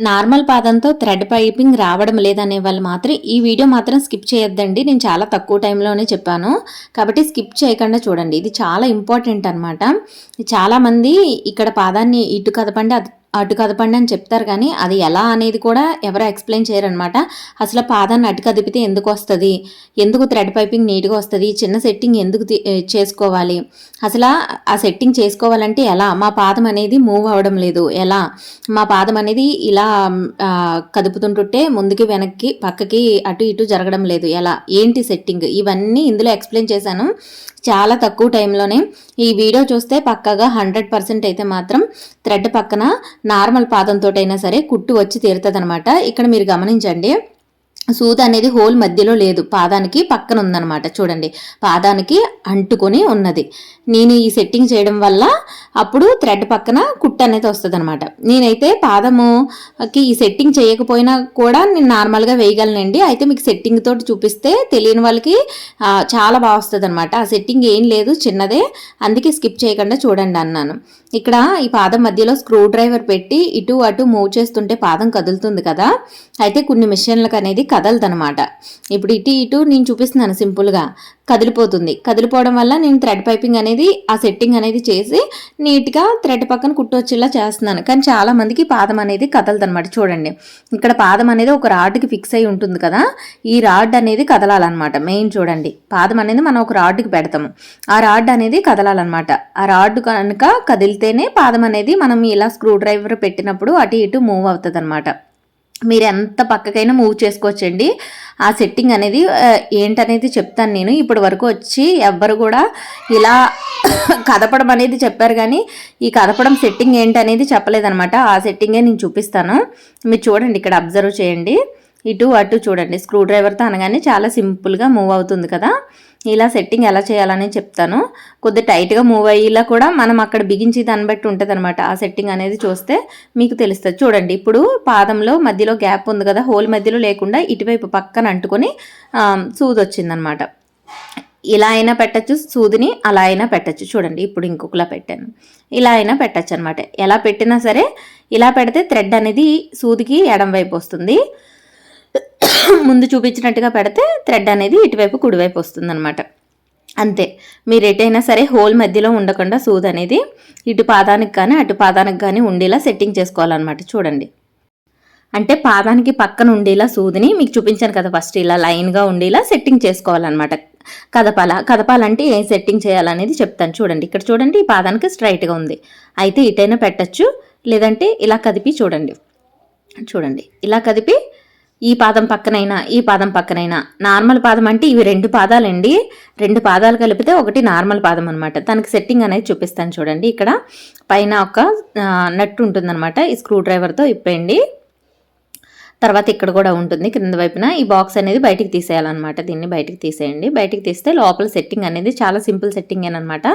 Normal పాదంతో thread piping రావడం లేదనే వాళ్ళు మాత్రం ఈ వీడియో మాత్రం స్కిప్ చేయొద్దండి. నేను చాలా తక్కువ టైంలోనే చెప్పాను. కాబట్టి స్కిప్ చేయకుండా చూడండి. ఇది చాలా ఇంపార్టెంట్ అనమాట చాలామంది ఇక్కడ పాదాన్ని ఇటు కదపండి అది అటు కదపండి అని చెప్తారు కానీ అది ఎలా అనేది కూడా ఎవరు ఎక్స్ప్లెయిన్ చేయరనమాట. అసలు పాదాన్ని అటు కదిపితే ఎందుకు వస్తుంది? ఎందుకు థ్రెడ్ పైపింగ్ నీట్గా వస్తుంది? చిన్న సెట్టింగ్ ఎందుకు చేసుకోవాలి? అసలు ఆ సెట్టింగ్ చేసుకోవాలంటే ఎలా? మా పాదం అనేది మూవ్ అవ్వడం లేదు. ఎలా? మా పాదం అనేది ఇలా కదుపుతుంటుంటే ముందుకి వెనక్కి పక్కకి అటు ఇటు జరగడం లేదు. ఎలా? ఏంటి సెట్టింగ్? ఇవన్నీ ఇందులో ఎక్స్ప్లెయిన్ చేశాను. చాలా తక్కువ టైంలోనే ఈ వీడియో చూస్తే పక్కగా హండ్రెడ్ పర్సెంట్ అయితే మాత్రం థ్రెడ్ పక్కన నార్మల్ పాదంతో అయినా సరే కుట్టు వచ్చి తీరుతుంది ఇక్కడ మీరు గమనించండి. సూది అనేది హోల్ మధ్యలో లేదు. పాదానికి పక్కన ఉందన్నమాట. చూడండి. పాదానికి అంటుకొని ఉన్నది. నేను ఈ సెట్టింగ్ చేయడం వల్ల అప్పుడు థ్రెడ్ పక్కన కుట్ అనేది వస్తుంది అనమాట నేనైతే పాదముకి ఈ సెట్టింగ్ చేయకపోయినా కూడా నేను నార్మల్గా వేయగలనండి. అయితే మీకు సెట్టింగ్ తోటి చూపిస్తే తెలియని వాళ్ళకి చాలా బాగా వస్తుంది అనమాట ఆ సెట్టింగ్ ఏం లేదు చిన్నదే. అందుకే స్కిప్ చేయకుండా చూడండి అన్నాను. ఇక్కడ ఈ పాదం మధ్యలో స్క్రూ డ్రైవర్ పెట్టి ఇటు అటు మూవ్ చేస్తుంటే పాదం కదులుతుంది కదా. అయితే కొన్ని మిషన్లకు అనేది కదలదనమాట. ఇప్పుడు ఇటు ఇటు నేను చూపిస్తున్నాను సింపుల్గా కదిలిపోతుంది. కదిలిపోవడం వల్ల నేను థ్రెడ్ పైపింగ్ అనేది ఆ సెట్టింగ్ అనేది చేసి నీట్గా థ్రెడ్ పక్కన కుట్టొచ్చేలా చేస్తున్నాను. కానీ చాలామందికి పాదం అనేది కదలదనమాట. చూడండి. ఇక్కడ పాదం అనేది ఒక రాడ్కి ఫిక్స్ అయి ఉంటుంది కదా. ఈ రాడ్ అనేది కదలాలన్నమాట. మెయిన్ చూడండి. పాదం అనేది మనం ఒక రాడ్కి పెడతాము. ఆ రాడ్ అనేది కదలాలన్నమాట. ఆ రాడ్ కనుక కదిలితేనే పాదం అనేది మనం ఇలా స్క్రూ డ్రైవర్ పెట్టినప్పుడు అటు ఇటు మూవ్ అవుతుంది అనమాట మీరు ఎంత పక్కకైనా మూవ్ చేసుకోవచ్చండి. ఆ సెట్టింగ్ అనేది ఏంటనేది చెప్తాను నేను. ఇప్పటి వరకు వచ్చి ఎవ్వరు కూడా ఇలా కదపడం అనేది చెప్పారు కానీ ఈ కదపడం సెట్టింగ్ ఏంటనేది చెప్పలేదనమాట ఆ సెట్టింగే నేను చూపిస్తాను. మీరు చూడండి ఇక్కడ అబ్జర్వ్ చేయండి. ఇటు అటు చూడండి స్క్రూ డ్రైవర్తో అనగానే చాలా సింపుల్గా మూవ్ అవుతుంది కదా. ఇలా సెట్టింగ్ ఎలా చేయాలని చెప్తాను. కొద్ది టైట్గా మూవ్ అయ్యేలా కూడా మనం అక్కడ బిగించి దాన్ని బట్టి ఉంటుంది అనమాట ఆ సెట్టింగ్ అనేది చూస్తే మీకు తెలుస్తుంది. చూడండి ఇప్పుడు పాదంలో మధ్యలో గ్యాప్ ఉంది కదా హోల్ మధ్యలో లేకుండా ఇటువైపు పక్కన అంటుకొని సూది వచ్చిందనమాట ఇలా అయినా పెట్టచ్చు సూదిని అలా అయినా పెట్టచ్చు. చూడండి ఇప్పుడు ఇంకొకలా పెట్టాను. ఇలా అయినా పెట్టచ్చు అనమాట ఎలా పెట్టినా సరే ఇలా పెడితే థ్రెడ్ అనేది సూదికి ఎడం వైపు వస్తుంది. ముందు చూపించినట్టుగా పెడితే థ్రెడ్ అనేది ఇటువైపు కుడివైపు వస్తుంది అనమాట అంతే. మీరు ఎటైనా సరే హోల్ మధ్యలో ఉండకుండా సూద్ అనేది ఇటు పాదానికి కానీ అటు పాదానికి కానీ ఉండేలా సెట్టింగ్ చేసుకోవాలన్నమాట. చూడండి. అంటే పాదానికి పక్కన ఉండేలా సూదిని మీకు చూపించాను కదా ఫస్ట్ ఇలా లైన్గా ఉండేలా సెట్టింగ్ చేసుకోవాలన్నమాట. కదపాల కదపాలంటే ఏం సెట్టింగ్ చేయాలనేది చెప్తాను చూడండి. ఇక్కడ చూడండి ఈ పాదానికి స్ట్రైట్గా ఉంది. అయితే ఇటైనా పెట్టచ్చు. లేదంటే ఇలా కదిపి చూడండి. చూడండి. ఇలా కదిపి ఈ పాదం పక్కనైనా ఈ పాదం పక్కనైనా. నార్మల్ పాదం అంటే ఇవి రెండు పాదాలండి. రెండు పాదాలు కలిపితే ఒకటి నార్మల్ పాదం అనమాట దానికి సెట్టింగ్ అనేది చూపిస్తాను చూడండి. ఇక్కడ పైన ఒక నట్టు ఉంటుందన్నమాట. ఈ స్క్రూ డ్రైవర్తో ఇప్పేయండి. తర్వాత ఇక్కడ కూడా ఉంటుంది. కింద వైపున ఈ బాక్స్ అనేది బయటికి తీసేయాలన్నమాట. దీన్ని బయటికి తీసేయండి. బయటికి తీస్తే లోపల సెట్టింగ్ అనేది చాలా సింపుల్ సెట్టింగ్ అనమాట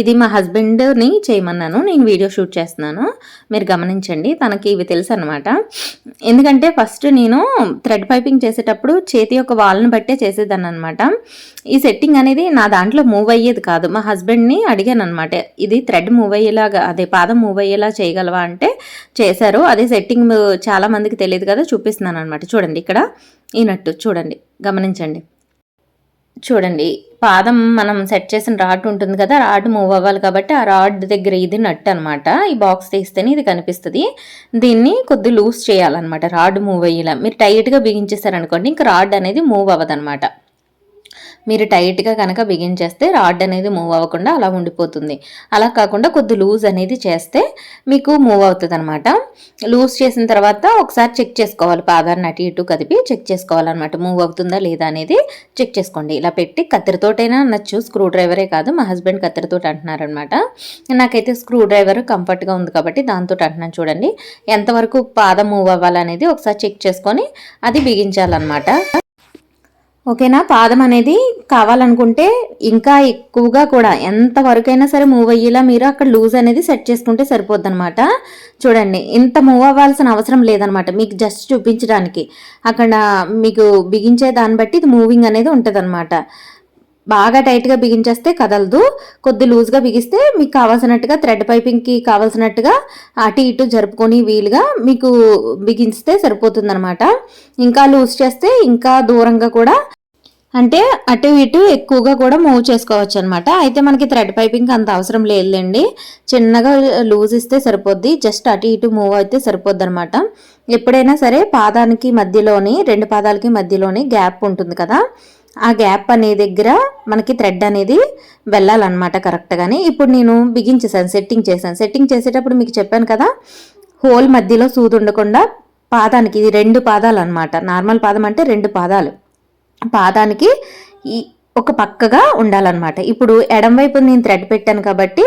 ఇది మా హస్బెండ్ని చేయమన్నాను. నేను వీడియో షూట్ చేస్తున్నాను. మీరు గమనించండి. తనకి ఇవి తెలుసు అనమాట ఎందుకంటే ఫస్ట్ నేను థ్రెడ్ పైపింగ్ చేసేటప్పుడు చేతి యొక్క వాల్ని బట్టే చేసేదాన్ని అనమాట ఈ సెట్టింగ్ అనేది నా దాంట్లో మూవ్ అయ్యేది కాదు. మా హస్బెండ్ని అడిగాను అనమాట ఇది థ్రెడ్ మూవ్ అయ్యేలాగా అదే పాదం మూవ్ అయ్యేలా చేయగలవా అంటే చేశారు. అదే సెట్టింగ్ చాలా మందికి తెలియదు కదా చూపిస్తున్నాను అనమాట చూడండి ఇక్కడ. ఈ నట్టు చూడండి. గమనించండి. చూడండి. పాదం మనం సెట్ చేసిన రాడ్ ఉంటుంది కదా రాడ్ మూవ్ అవ్వాలి కాబట్టి ఆ రాడ్ దగ్గర ఇది నట్టు అనమాట ఈ బాక్స్ తీస్తేనే ఇది కనిపిస్తుంది. దీన్ని కొద్ది లూజ్ చేయాలన్నమాట. రాడ్ మూవ్ అయ్యేలా. మీరు టైట్గా బిగించేసారనుకోండి ఇంకా రాడ్ అనేది మూవ్ అవ్వదన్నమాట. మీరు టైట్గా కనుక బిగించేస్తే రాడ్ అనేది మూవ్ అవ్వకుండా అలా ఉండిపోతుంది. అలా కాకుండా కొద్ది లూజ్ అనేది చేస్తే మీకు మూవ్ అవుతుంది అనమాట లూజ్ చేసిన తర్వాత ఒకసారి చెక్ చేసుకోవాలి. పాదాన్ని అటు ఇటు కదిపి చెక్ చేసుకోవాలన్నమాట. మూవ్ అవుతుందా లేదా అనేది చెక్ చేసుకోండి. ఇలా పెట్టి కత్తిరితోటైనా అనొచ్చు. స్క్రూ డ్రైవరే కాదు. మా హస్బెండ్ కత్తిరితోటి అంటున్నారనమాట నాకైతే స్క్రూ డ్రైవర్ కంఫర్ట్గా ఉంది కాబట్టి దాంతో అంటున్నాను చూడండి. ఎంతవరకు పాదం మూవ్ అవ్వాలనేది ఒకసారి చెక్ చేసుకొని అది బిగించాలన్నమాట. ఓకేనా? పాదం అనేది కావాలనుకుంటే ఇంకా ఎక్కువగా కూడా ఎంత వరకైనా సరే మూవ్ అయ్యేలా మీరు అక్కడ లూజ్ అనేది సెట్ చేసుకుంటే సరిపోద్ది అనమాట చూడండి ఇంత మూవ్ అవ్వాల్సిన అవసరం లేదనమాట మీకు జస్ట్ చూపించడానికి. అక్కడ మీకు బిగించే దాన్ని బట్టి ఇది మూవింగ్ అనేది ఉంటుంది బాగా టైట్గా బిగించేస్తే కదలదు. కొద్ది లూజ్గా బిగిస్తే మీకు కావాల్సినట్టుగా థ్రెడ్ పైపింగ్కి కావాల్సినట్టుగా అటు ఇటు జరుపుకొని వీలుగా మీకు బిగిస్తే సరిపోతుందనమాట ఇంకా లూజ్ చేస్తే ఇంకా దూరంగా కూడా అంటే అటు ఇటు ఎక్కువగా కూడా మూవ్ చేసుకోవచ్చు అనమాట అయితే మనకి థ్రెడ్ పైపింగ్ అంత అవసరం లేదులేండి. చిన్నగా లూజ్ ఇస్తే సరిపోద్ది జస్ట్ అటు ఇటు మూవ్ అయితే సరిపోద్ది అనమాట ఎప్పుడైనా సరే పాదానికి మధ్యలోని రెండు పాదాలకి మధ్యలోని గ్యాప్ ఉంటుంది కదా ఆ గ్యాప్ అనే దగ్గర మనకి థ్రెడ్ అనేది వెళ్ళాలన్నమాట కరెక్ట్గానే ఇప్పుడు నేను బిగించేసాను సెట్టింగ్ చేశాను. సెట్టింగ్ చేసేటప్పుడు మీకు చెప్పాను కదా హోల్ మధ్యలో సూది ఉండకుండా పాదానికి ఇది రెండు పాదాలు అనమాట నార్మల్ పాదం అంటే రెండు పాదాలు. పాదానికి ఈ ఒక పక్కగా ఉండాలన్నమాట. ఇప్పుడు ఎడం వైపు నేను థ్రెడ్ పెట్టాను కాబట్టి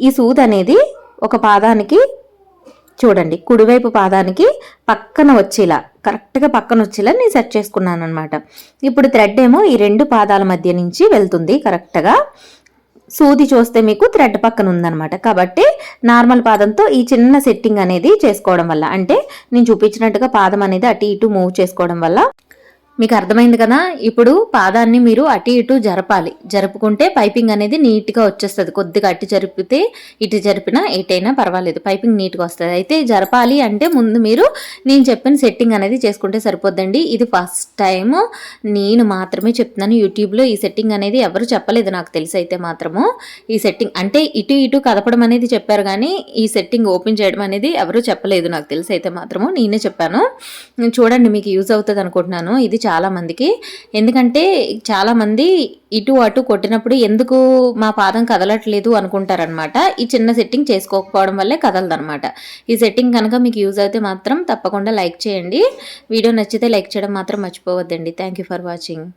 ఈ సూద్ అనేది ఒక పాదానికి చూడండి కుడివైపు పాదానికి పక్కన వచ్చేలా కరెక్ట్గా పక్కన వచ్చేలా నేను సెట్ చేసుకున్నాను అనమాట ఇప్పుడు థ్రెడ్ ఏమో ఈ రెండు పాదాల మధ్య నుంచి వెళ్తుంది కరెక్ట్గా సూది చూస్తే మీకు థ్రెడ్ పక్కన ఉందన్నమాట. కాబట్టి నార్మల్ పాదంతో ఈ చిన్న సెట్టింగ్ అనేది చేసుకోవడం వల్ల అంటే నేను చూపించినట్టుగా పాదం అనేది అటు ఇటు మూవ్ చేసుకోవడం వల్ల మీకు అర్థమైంది కదా? ఇప్పుడు పాదాన్ని మీరు అటు ఇటు జరపాలి. జరుపుకుంటే పైపింగ్ అనేది నీట్గా వచ్చేస్తుంది. కొద్దిగా అటు జరిపితే ఇటు జరిపినా ఎటైనా పర్వాలేదు. పైపింగ్ నీట్గా వస్తుంది. అయితే జరపాలి అంటే ముందు మీరు నేను చెప్పిన సెట్టింగ్ అనేది చేసుకుంటే సరిపోద్దండి. ఇది ఫస్ట్ టైం నేను మాత్రమే చెప్తున్నాను యూట్యూబ్లో ఈ సెట్టింగ్ అనేది ఎవరు చెప్పలేదు నాకు తెలిసి అయితే మాత్రము. ఈ సెట్టింగ్ అంటే ఇటు ఇటు కదపడం అనేది చెప్పారు కానీ ఈ సెట్టింగ్ ఓపెన్ చేయడం అనేది ఎవరు చెప్పలేదు నాకు తెలిసి అయితే మాత్రము. నేనే చెప్పాను. చూడండి మీకు యూజ్ అవుతుంది అనుకుంటున్నాను. ఇది చాలామందికి ఎందుకంటే చాలామంది ఇటు అటు కొట్టినప్పుడు ఎందుకు మా పాదం కదలట్లేదు అనుకుంటారనమాట ఈ చిన్న సెట్టింగ్ చేసుకోకపోవడం వల్లే కదలదనమాట ఈ సెట్టింగ్ కనుక మీకు యూజ్ అయితే మాత్రం తప్పకుండా లైక్ చేయండి. వీడియో నచ్చితే లైక్ చేయడం మాత్రం మర్చిపోవద్దండి. Thank you for watching